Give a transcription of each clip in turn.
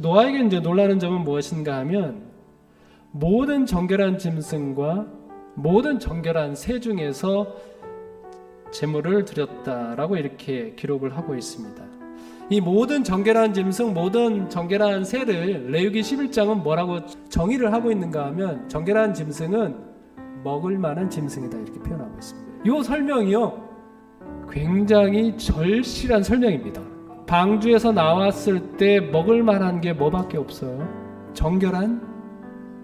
노아에게 이제 놀라는 점은 무엇인가 하면 모든 정결한 짐승과 모든 정결한 새 중에서 제물을 드렸다라고 이렇게 기록을 하고 있습니다. 이 모든 정결한 짐승, 모든 정결한 새를 레위기 11장은 뭐라고 정의를 하고 있는가 하면 정결한 짐승은 먹을 만한 짐승이다 이렇게 표현하고 있습니다. 이 설명이요. 굉장히 절실한 설명입니다. 방주에서 나왔을 때 먹을 만한 게 뭐밖에 없어요? 정결한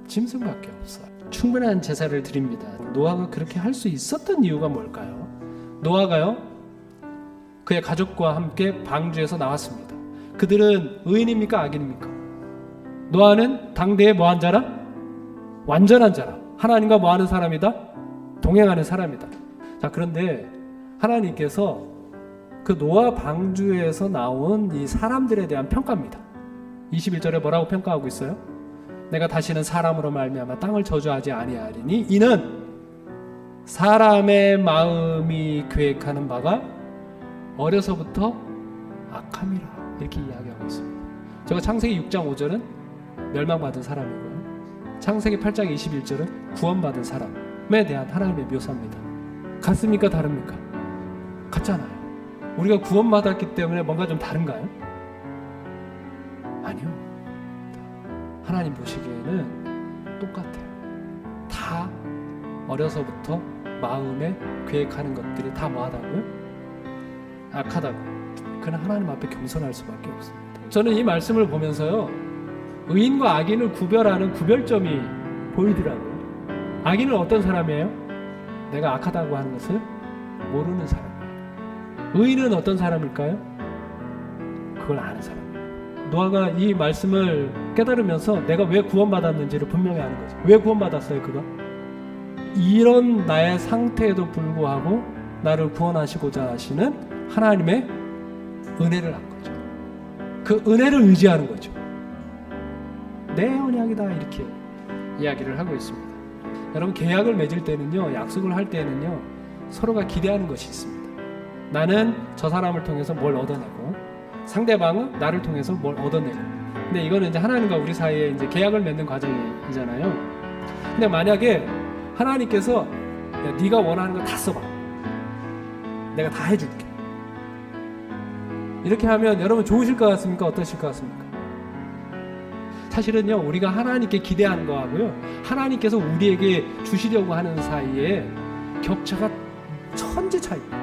짐승밖에 없어요. 충분한 제사를 드립니다. 노아가 그렇게 할 수 있었던 이유가 뭘까요? 노아가요, 그의 가족과 함께 방주에서 나왔습니다. 그들은 의인입니까? 악인입니까? 노아는 당대에 뭐한 자라? 완전한 자라. 하나님과 뭐하는 사람이다? 동행하는 사람이다. 자, 그런데 하나님께서 그 노아 방주에서 나온 이 사람들에 대한 평가입니다. 21절에 뭐라고 평가하고 있어요? 내가 다시는 사람으로 말미암아 땅을 저주하지 아니하리니 이는 사람의 마음이 계획하는 바가 어려서부터 악함이라 이렇게 이야기하고 있습니다. 제가 창세기 6장 5절은 멸망받은 사람이고요. 창세기 8장 21절은 구원받은 사람에 대한 하나님의 묘사입니다. 같습니까? 다릅니까? 같잖아요. 우리가 구원받았기 때문에 뭔가 좀 다른가요? 아니요. 하나님 보시기에는 똑같아요. 다 어려서부터 마음에 계획하는 것들이 다 뭐하다고요? 악하다고. 그는 하나님 앞에 겸손할 수밖에 없습니다. 저는 이 말씀을 보면서요. 의인과 악인을 구별하는 구별점이 보이더라고요. 악인은 어떤 사람이에요? 내가 악하다고 하는 것을 모르는 사람이에요. 의인은 어떤 사람일까요? 그걸 아는 사람이에요. 노아가 이 말씀을 깨달으면서 내가 왜 구원받았는지를 분명히 아는 거죠. 왜 구원받았어요, 그가? 이런 나의 상태에도 불구하고 나를 구원하시고자 하시는 하나님의 은혜를 한 거죠. 그 은혜를 의지하는 거죠. 내 언약이다 이렇게 이야기를 하고 있습니다. 여러분 계약을 맺을 때는요, 약속을 할 때는요, 서로가 기대하는 것이 있습니다. 나는 저 사람을 통해서 뭘 얻어내고 상대방은 나를 통해서 뭘 얻어내고. 근데 이거는 이제 하나님과 우리 사이에 이제 계약을 맺는 과정이잖아요. 근데 만약에 하나님께서 야, 네가 원하는 거 다 써봐. 내가 다 해줄게. 이렇게 하면 여러분 좋으실 것 같습니까? 어떠실 것 같습니까? 사실은요, 우리가 하나님께 기대하는 거하고요, 하나님께서 우리에게 주시려고 하는 사이에 격차가 천지 차이입니다.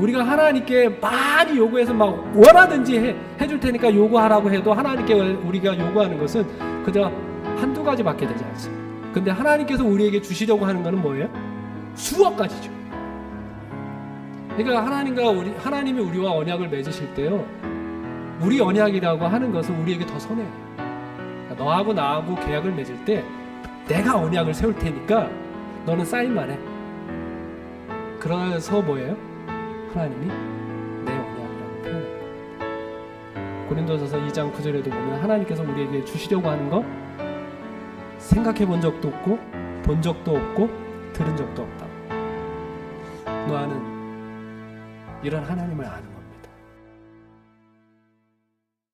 우리가 하나님께 많이 요구해서 막 원하든지 해, 해줄 테니까 요구하라고 해도 하나님께 우리가 요구하는 것은 그저 한두 가지밖에 되지 않습니다. 근데 하나님께서 우리에게 주시려고 하는 것은 뭐예요? 수억 가지죠. 그러니까 하나님과 우리 하나님이 우리와 언약을 맺으실 때요. 우리 언약이라고 하는 것은 우리에게 더 선해요. 그러니까 너하고 나하고 계약을 맺을 때 내가 언약을 세울 테니까 너는 사인만 해. 그래서 뭐예요? 하나님이 내 언약이라고 표현해요. 고린도전서 2장 9절에도 보면 하나님께서 우리에게 주시려고 하는 거 생각해 본 적도 없고 본 적도 없고 들은 적도 없다. 노아는 이런 하나님을 아는